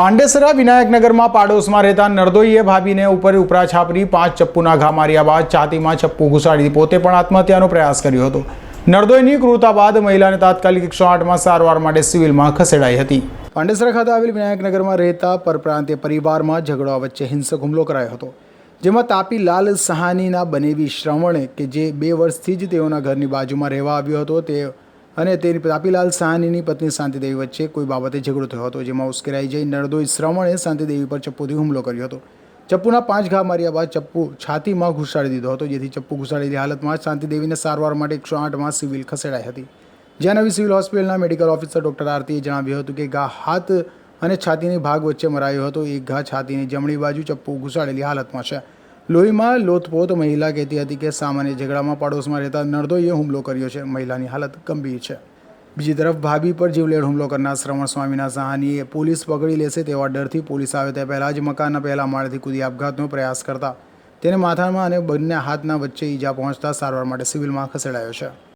પાંડેસરા વિનાયકનગરમાં પાડોશમાં રહેતા નરદોઈએ ભાભીને ઉપર ઉપરા છાપરી, પાંચ ચપ્પુના ઘા માર્યા બાદ છાતીમાં ચપ્પુ ઘુસાડી પોતે પણ આત્મહત્યાનો પ્રયાસ કર્યો હતો. નરદોઈની ક્રૂરતા બાદ મહિલાને તાત્કાલિક એકસો આઠમાં સારવાર માટે સિવિલમાં ખસેડાઈ હતી. પાંડેસરા ખાતે આવેલ વિનાયકનગરમાં રહેતા પરપ્રાંતીય પરિવારમાં ઝઘડો વચ્ચે હિંસક હુમલો કરાયો હતો. જેમાં તાપી લાલ સહાનીના બનેવી શ્રવણે કે જે બે વર્ષથી જ તેઓના ઘરની બાજુમાં રહેવા આવ્યો હતો, તે અને તેની તાપીલાલ સાહનીની પત્ની શાંતિદેવી વચ્ચે કોઈ બાબતે ઝઘડો થયો હતો, જેમાં ઉશ્કેરાઈ જઈ નરદોઈ શ્રવણે શાંતિદેવી પર ચપ્પુથી હુમલો કર્યો હતો. ચપ્પુના પાંચ ઘા માર્યા બાદ ચપ્પુ છાતીમાં ઘુસાડી દીધો હતો, જેથી ચપ્પુ ઘુસાડેલી હાલતમાં શાંતિદેવીને સારવાર માટે એકસો આઠમાં સિવિલ ખસેડાઈ હતી. જ્યાં સિવિલ હોસ્પિટલના મેડિકલ ઓફિસર ડોક્ટર આરતીએ જણાવ્યું હતું કે ઘા હાથ અને છાતીની ભાગ વચ્ચે મરાયો હતો, એક ઘા છાતીની જમણી બાજુ ચપ્પુ ઘુસાડેલી હાલતમાં છે. લોહીમાં લોથપોત મહિલા કહેતી હતી કે સામાન્ય ઝઘડામાં પાડોશમાં રહેતા નર્દોએ હુમલો કર્યો છે. મહિલાની હાલત ગંભીર છે. બીજી તરફ ભાભી પર જીવલેણ હુમલો કરનાર શ્રવણ સ્વામીના સહાનીએ પોલીસ પકડી લેશે તેવા ડરથી પોલીસ આવે તે પહેલાં જ મકાનના પહેલા માળેથી કૂદી આપઘાતનો પ્રયાસ કરતા તેને માથામાં અને બંને હાથના વચ્ચે ઈજા પહોંચતા સારવાર માટે સિવિલમાં ખસેડાયો છે.